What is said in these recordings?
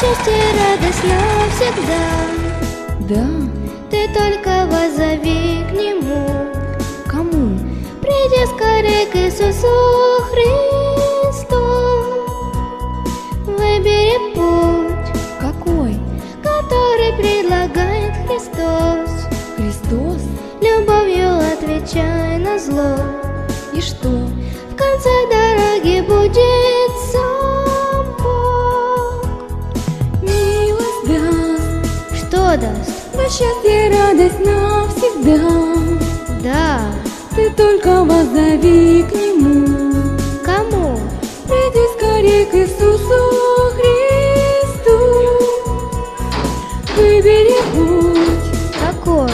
счастье и радость навсегда. Да, Ты только возови к Нему, кому? приди скорее к Иисусу Христу. Выбери путь, Какой? который предлагает Христос. Христос? Любовью отвечай на зло. И что? В конце дороги будет на счастье и радость навсегда. Да. Ты только возови к Нему. Кому? Приди скорее к Иисусу Христу. Выбери путь, Какой?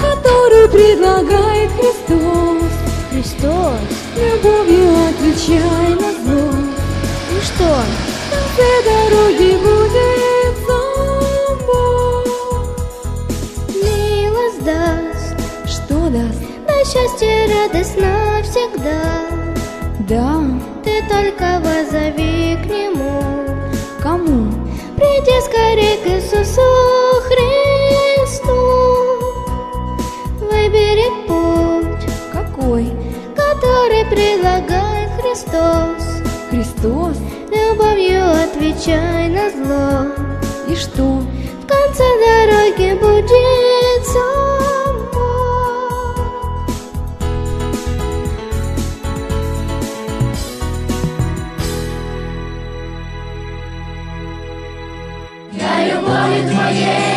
который предлагает Христос. Христос. Любовью отвечай на зло. Ну что? В конце дороги навсегда. Да, Ты только возови Раз,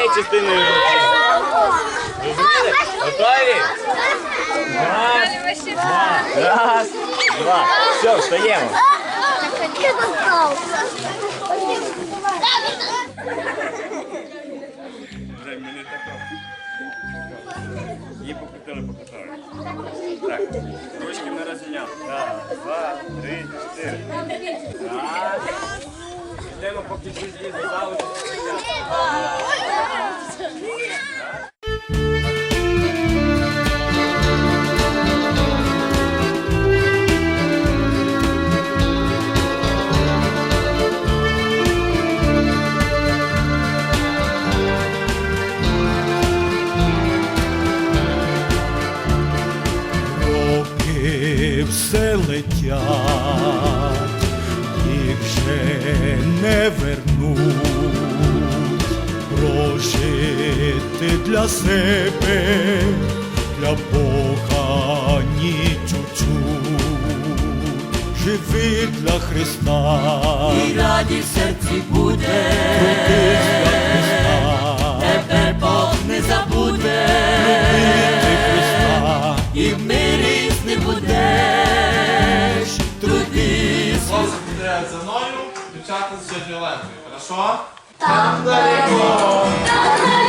Цієї частиною руки. Готові? Раз, два. Раз, два. Все, встаємо. Її покрутили, покрутили. Так, ручки ми розміняли. Раз, два, три, чотири. Раз. Йдемо поки чужі до залу. Все летять, вже не вернуть прожити для себе, для Бога ні чуть-чуть, живи для Христа, І раді серці буде, крутись для Христа, тебе Бог не забуде, любити Христа, і в мирі дівчата з Там лентою.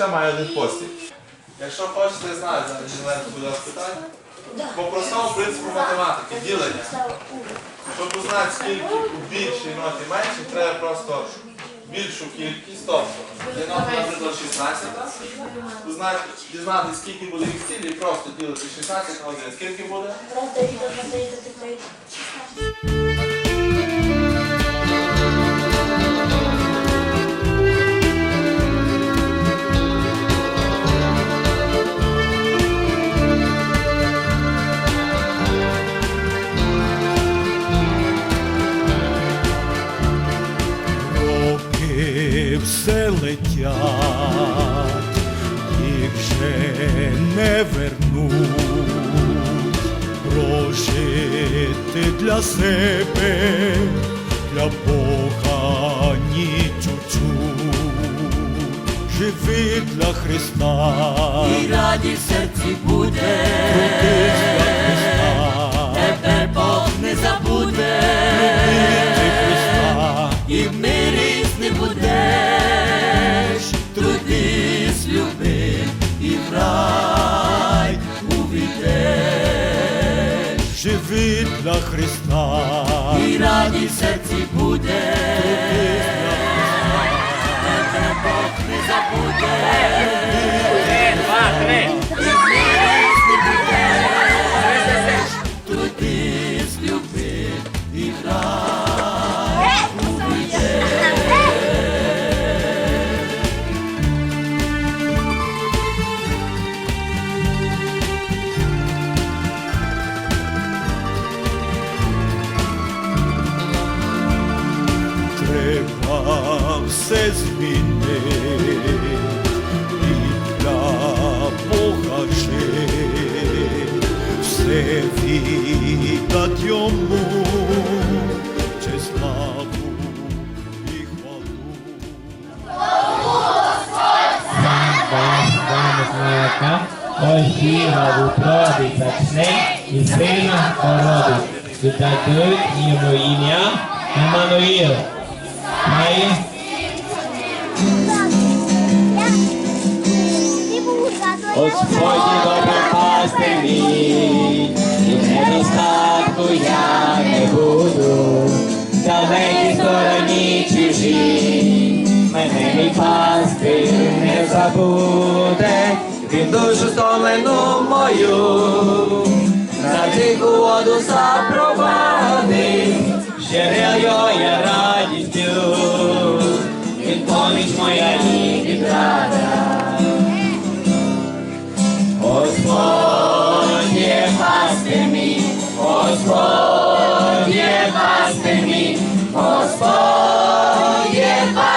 Ще має один постіль. Якщо хочете знати, Єленко буде вас питати. По простому принципу математики, ділення. Щоб узнати, скільки у більшій ноті меншій, треба просто більшу кількість, тобто є нота, наприклад, 16, узнати, дізнати, скільки буде їх цілі, просто ділити 16 на 1. Скільки буде? Летять, їх вже не вернуть, прожити для себе, для Бога ні чуть-чуть, живи для Христа, І раді в серці буде, тебе Бог не забуде, Христа. і в мирі з ним і в рай увійде, Живи для Христа, і раді серці буде, тебе Бог не забуде, Один, йому, честь славу і хвалу. Молока, Охіра в утробі зачне і сина породи. Віддадуть йому ім'я Еммануїл. Хай Господь добрий пастир мій, і Однаку я не буду, в далекій стороні чужі, мене мій пастир не забуде, він душу стомлену мою, на тиху воду запровадить, Щерел його я радістю, він поміч моя і відрада. Господь є пастир Gospodzie was tymi, Gospodzie was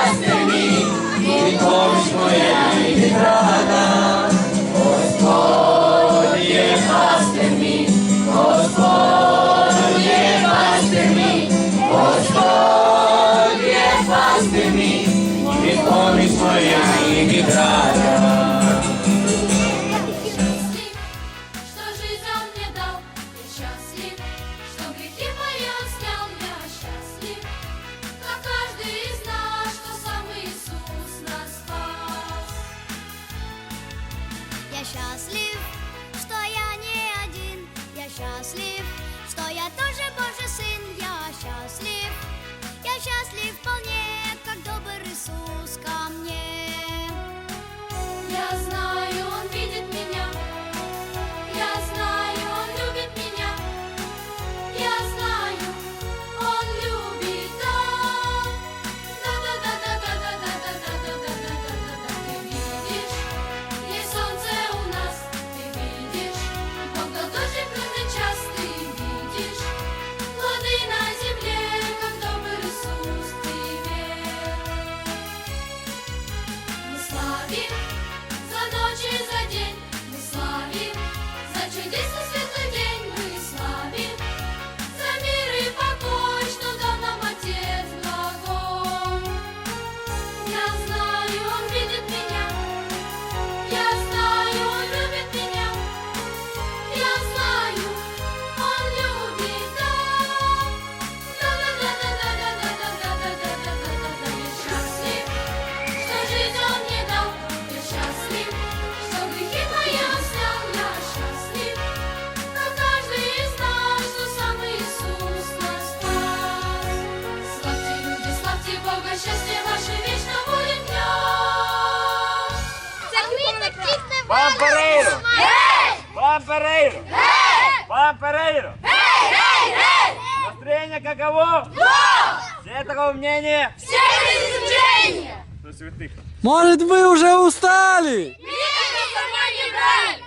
Перейру! Эй! Вам Перейру! Эй! Эй! Эй! Настроение каково? Да! Все такого мнения? Все без исключения! До святых. Может, вы уже устали? Нет, сама не!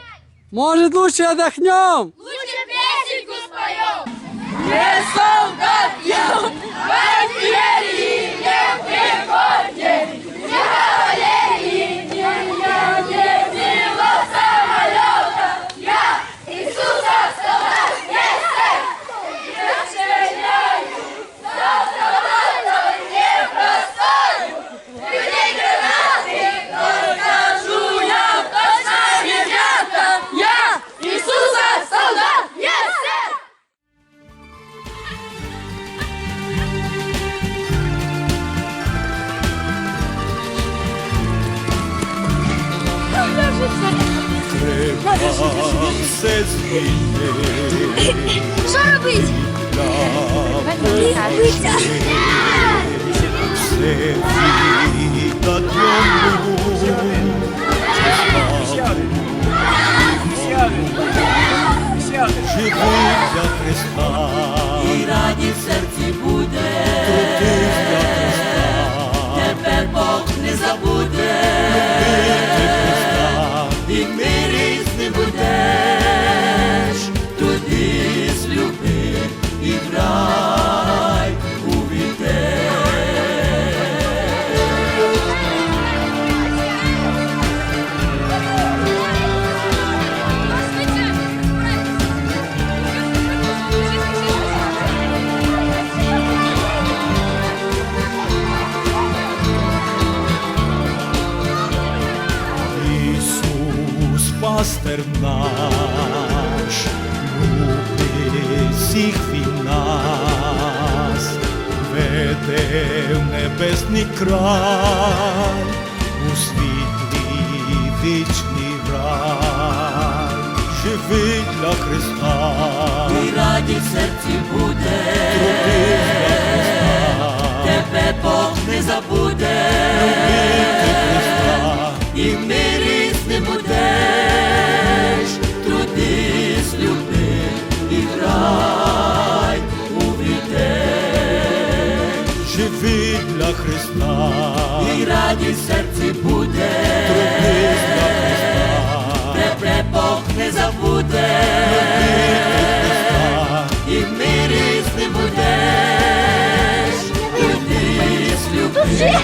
Может, лучше отдохнем? Лучше песенку споем! Не солдат, я за Христа, і радість в серці буде, крутись тепер Бог не забуде. пастир наш, руки всіх він нас, веде в небесний край, у світлі вічний рай, живи для Христа, і радість серці буде, тебе Бог не забуде, Руби для Христа, і в мирі забув. для Христа, і радість серці буде, трудись для Христа, тебе Бог не забуде, і в мирі з ним будеш, люди з любви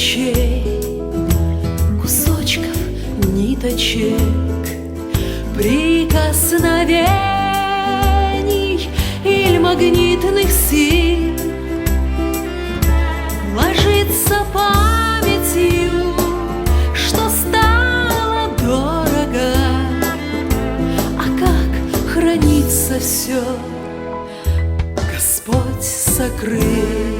мелочей, кусочков ниточек, прикосновений или магнитных сил ложится памятью, что стало дорого, а как хранится все, Господь сокрыл.